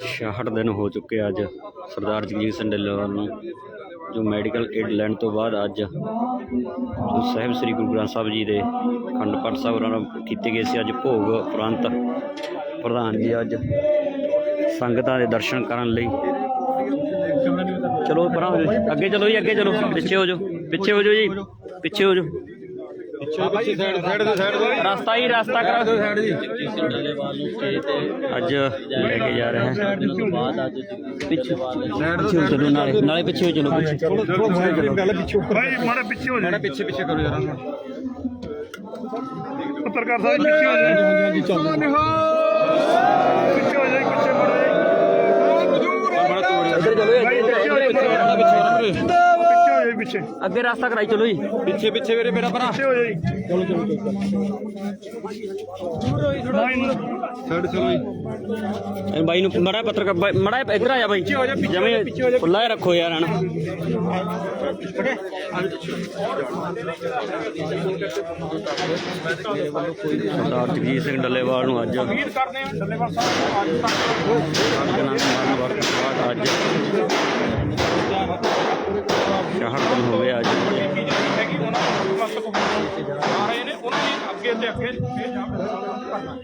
ਛਿਆਹਠ ਦਿਨ ਹੋ ਚੁੱਕੇ ਅੱਜ ਸਰਦਾਰ ਜਗਜੀਤ ਸਿੰਘ ਢਿੱਲੋਂ ਨੂੰ, ਜੋ ਮੈਡੀਕਲ ਏਡ ਲੈਣ ਤੋਂ ਬਾਅਦ ਅੱਜ ਜੋ ਸਾਹਿਬ ਸ੍ਰੀ ਗੁਰੂ ਗ੍ਰੰਥ ਸਾਹਿਬ ਜੀ ਦੇ ਖੰਡ ਪਾਠ ਸਾਹਿਬ ਉਹਨਾਂ ਕੀਤੇ ਗਏ ਸੀ, ਅੱਜ ਭੋਗ ਉਪਰੰਤ ਪ੍ਰਧਾਨ ਜੀ ਅੱਜ ਸੰਗਤਾਂ ਦੇ ਦਰਸ਼ਨ ਕਰਨ ਲਈ। ਚਲੋ ਪਰਾਂ ਅੱਗੇ ਚਲੋ ਜੀ, ਅੱਗੇ ਚਲੋ, ਪਿੱਛੇ ਹੋ ਜਾਓ, ਪਿੱਛੇ ਹੋ ਜਾਓ ਜੀ, ਪਿੱਛੇ ਹੋ ਜਾਓ। ਰਸਤਾ ਹੀ ਰਸਤਾ ਕਰਾ ਦਿਓ ਸਾਈਡ ਜੀ। ਅੱਜ ਲੈ ਕੇ ਜਾ ਰਹੇ ਹਾਂ। ਪਿੱਛੇ। ਪਿੱਛੇ ਚਲੋ ਨਾਲੇ ਨਾਲੇ ਪਿੱਛੇ ਹੋ ਚਲੋ ਭਾਈ ਮਾੜਾ ਪਿੱਛੇ ਹੋ ਮਾੜਾ ਜਾਓ ਪਿੱਛੇ ਪਿੱਛੇ ਕਰੋ ਜਰਾ। ਪੱਤਰਕਾਰ ਸਾਹਿਬ ਪਿੱਛੇ ਹੋ ਚੱਲ। ਪਿੱਛੇ ਹੋ ਜਾਓ ਪਿੱਛੇ ਮੁੜੋ। ਇੱਧਰ ਚਲੋ ਭਾਈ ਇੱਧਰ ਪਿੱਛੇ ਹੋ ਜਾਓ ਬੜਾ ਪਿੱਛੇ ਹੋ ਪਿੱਛੇ ਹੋ ਜਾਓ ਪਿੱਛੇ। ਅੱਗੇ ਰਸਤਾ ਕਰਾਈ ਚਲੋ ਜੀ। ਪਿੱਛੇ ਪਿੱਛੇ ਵੀਰੇ ਮੇਰਾ ਭਰਾ। ਪਿੱਛੇ ਹੋ ਜਾਓ ਜੀ। ਚਲੋ ਚਲੋ ਸਾਈਡ ਚਲੋ। ਜੀ ਇਹ ਬਾਈ ਨੂੰ ਮੜਾ ਪੱਤਰਕਾਰ ਮੜਾ ਇੱਧਰ ਆ ਜਾ ਬਾਈ। ਜਿਵੇਂ ਖੁੱਲਾ ਹੀ ਰੱਖੋ ਯਾਰ ਹਨਾ। ਸਰਦਾਰ ਜਗਜੀਤ ਸਿੰਘ ਡੱਲੇਵਾਲ ਨੂੰ ਅੱਜ। ਉਮੀਦ ਕਰਦੇ ਹਾਂ ਡੱਲੇਵਾਲ ਸਾਹਿਬ ਅੱਜ। ਤੱਕ ਜਨਾਂ ਅੱਜ। ਹੈਗੀ ਉਹਨਾਂ ਨੂੰ ਬਸ ਆ ਰਹੇ ਨੇ ਅੱਗੇ ਤੇ ਅੱਗੇ ਇਹ ਜਾ ਕਰਨਾ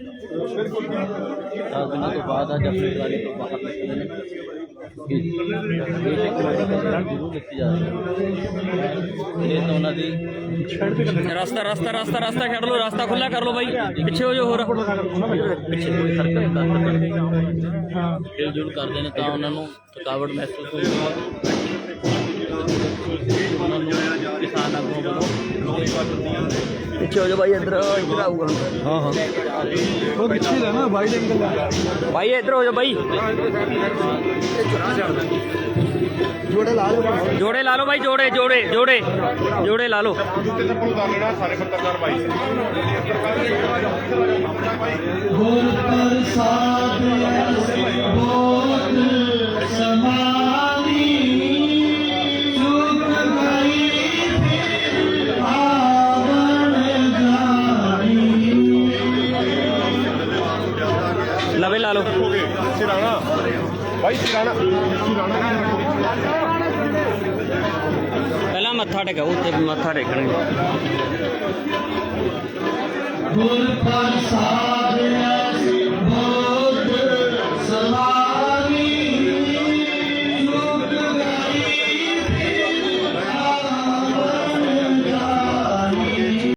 ਬਿਲਕੁਲ ਦਸ ਦਿਨਾਂ ਤੋਂ ਬਾਅਦ ਅੱਜ ਆਪਣੀ ਟਰਾਲੀ ਤੋਂ ਬਾਹਰ ਨਿਕਲੇ ਨੇ। ਇਹ ਟੈਕਨੋਲੋਜੀ ਜ਼ਰੂਰ ਦਿੱਤੀ ਜਾ ਰਹੀ ਹੈ। ਇਹ ਤਾਂ ਉਹਨਾਂ ਦੀ ਰਸਤਾ ਰਸਤਾ ਰਸਤਾ ਰਸਤਾ ਛੱਡ ਲਓ ਰਸਤਾ ਖੁੱਲਾ ਕਰ ਲਓ ਬਾਈ। ਪਿੱਛੇ ਹੋ ਜਾਓ ਹੋਰ। ਪਿੱਛੇ ਕੋਈ ਹਰਕਤ ਕਰਦੇ ਦਿਲ ਜੁਲ ਕਰਦੇ ਨੇ ਤਾਂ ਉਹਨਾਂ ਨੂੰ ਥਕਾਵਟ ਮਹਿਸੂਸ ਹੁੰਦੀ ਹੈ। ਉਹਨਾਂ ਨੂੰ ਕਿਸਾਨ ਆਗੂਆਂ ਵੱਲੋਂ ਪਿੱਛੇ ਹੋ ਜਾਓ ਬਾਈ ਇੱਧਰ ਇੱਧਰ ਆਊਗਾ। ਹਾਂ ਹਾਂ। ਉਹ ਪਿੱਛੇ ਦਾ ਨਾ ਵਾਈਡ ਐਂਗਲ ਦਾ। ਬਾਈ ਇੱਧਰ ਹੋ ਜਾਓ ਬਾਈ। ਜੋੜੇ ਲਾ ਲਓ। ਜੋੜੇ ਲਾ ਲਓ ਬਾਈ ਜੋੜੇ ਜੋੜੇ ਜੋੜੇ। ਜੋੜੇ ਲਾ ਲਓ। ਜੁੱਤੇ ਚੱਪਲ ਉਤਾਰ ਲੈਣਾ ਸਾਰੇ ਪੱਤਰਕਾਰ ਭਾਈ ਲਵੇ ਲਾ ਲਓ। ਸਿਰਾਣਾ ਭਾਈ ਸਿਰਾਣਾ ਪਹਿਲਾਂ ਮੱਥਾ ਟੇਕੋ ਉੱਤੇ ਮੱਥਾ ਟੇਕਣਗੇ ਗੁਰ ਪ੍ਰਸਾਦ